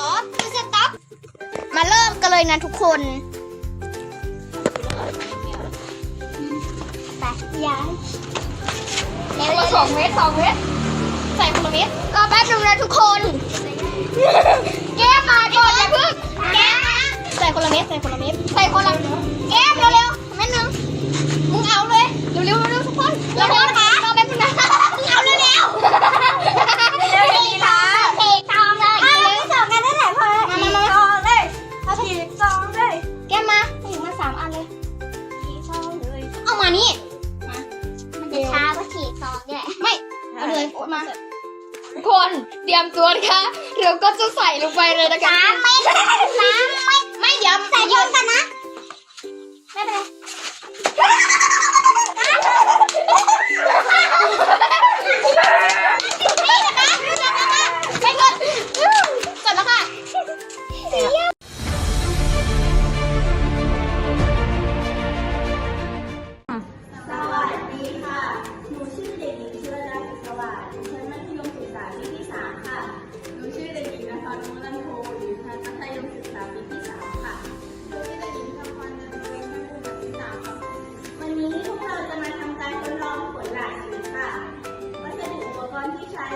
ต็อปกดสต็อปมาเริ่มกันเลยนะทุกคนไปย้ายแล้วสองเม็ดสองเม็ดใส่คนละเม็ดก็แป๊บนึงนะทุกคนแก้มมาก่อนอย่าพึ่งแก้มมาใส่คนละเม็ดใส่คนละเม็ดใส่คน เอาเลยโอ๊ตมา ทุกคนเตรียมตัวนะคะเดี๋ยวก็จะใส่ลงไปเลยนะคะสามเม็ดสามเม็ดไม่เดี๋ยวใส่พร้อมกันนะ ไม่เป็นไรามค่ะวันนี้พวกเราจะมาทำการทดลองผลหลากสีค่ะ วัสดุอุปกรณ์ที่ใช้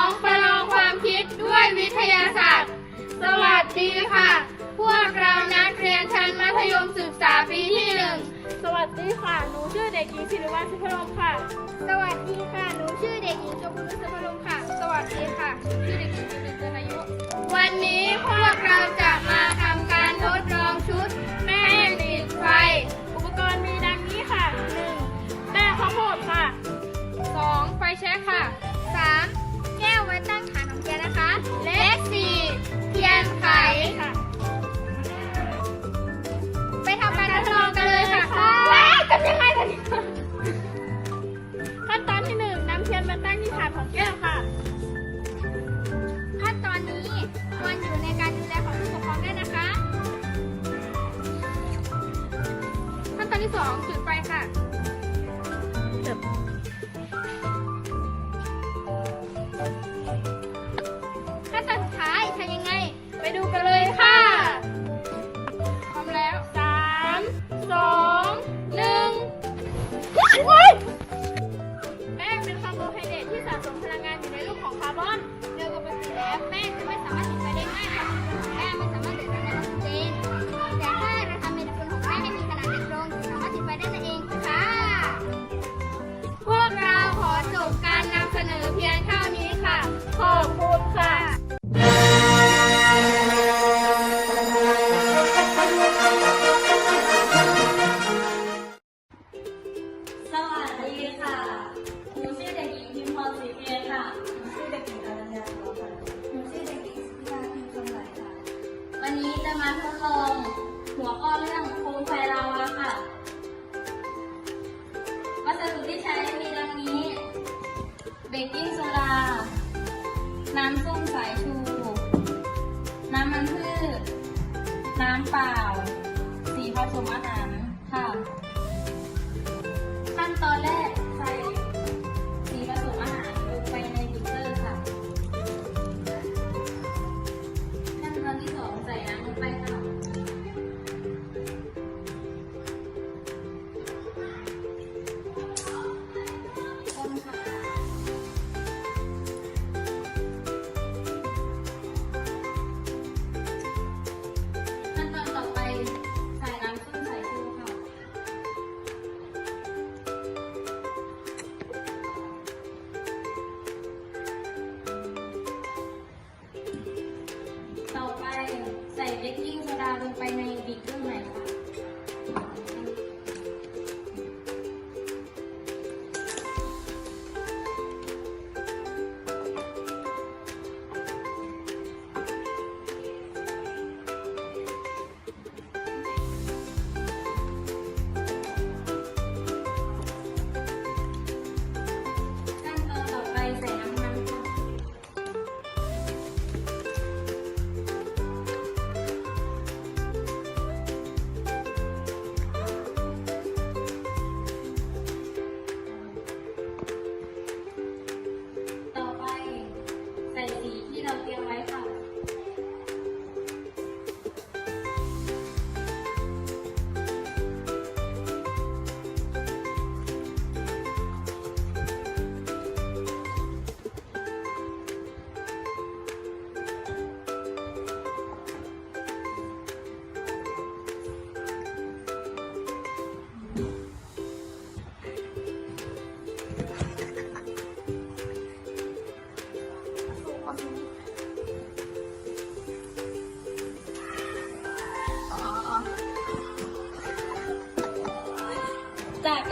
องประลองความคิดด้วยวิทยาศาสตร์ สวัสดีค่ะ พวกเรานักเรียนชั้นมัธยมศึกษาปีที่หนึ่ง สวัสดีค่ะ หนูชื่อเด็กหญิงศิริวัลสุพรมค่ะ สวัสดีค่ะ หนูชื่อเด็กหญิงชมพูนุสพรมค่ะ สวัสดีค่ะ ชื่อเด็กหญิงจุลินจันทร์อายุ นี้จะมาทดลอง หัวข้อเรื่องโคมไฟลาวาค่ะ วัสดุที่ใช้มีดังนี้ เบกกิ้งโซดา น้ำส้มสายชู น้ำมันพืช น้ำเปล่า สีผสมอาหารค่ะ ขั้นตอนแรก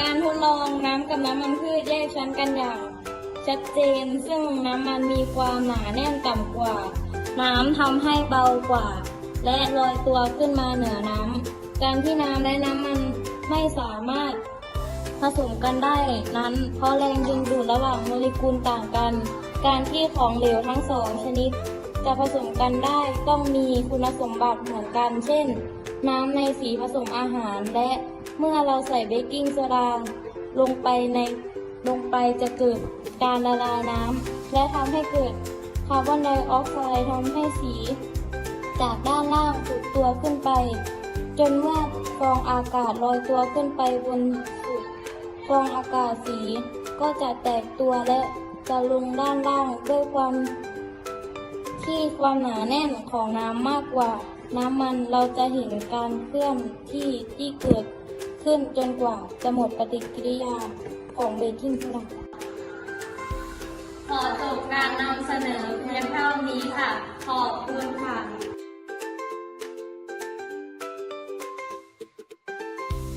การทดลองน้ำกับน้ำมันพืชแยกชั้นกันอย่างชัดเจน ซึ่งน้ำมันมีความหนาแน่นต่ำกว่า น้ำทำให้เบากว่า และลอยตัวขึ้นมาเหนือน้ำการที่น้ำและน้ำมันไม่สามารถผสมกันได้นั้น เพราะแรงดึงดูดระหว่างโมเลกุลต่างกัน การที่ของเหลวทั้งสองชนิด จะผสมกันได้ต้องมีคุณสมบัติเหมือนกัน เช่น น้ำในสีผสมอาหารและ เมื่อเราใส่เบกกิ้งโซดาลงไปในลงไปจะเกิดการละลายน้ำและทำให้เกิดคาร์บอนไดออกไซด์ทำให้สี จากด้านล่างถูกตัวขึ้นไป จนเมื่อฟองอากาศลอยตัวขึ้นไปบนสุดฟองอากาศสี ก็จะแตกตัวและจะลงด้านล่างด้วยความที่ความหนาแน่นของน้ำมากกว่าน้ำมันเราจะเห็นการเคลื่อนที่ที่เกิด ขึ้นจนกว่าจะหมดปฏิกิริยาของเบกกิ้งโซดาขอจบการนำเสนอเพียงเท่านี้ค่ะ ขอบคุณค่ะ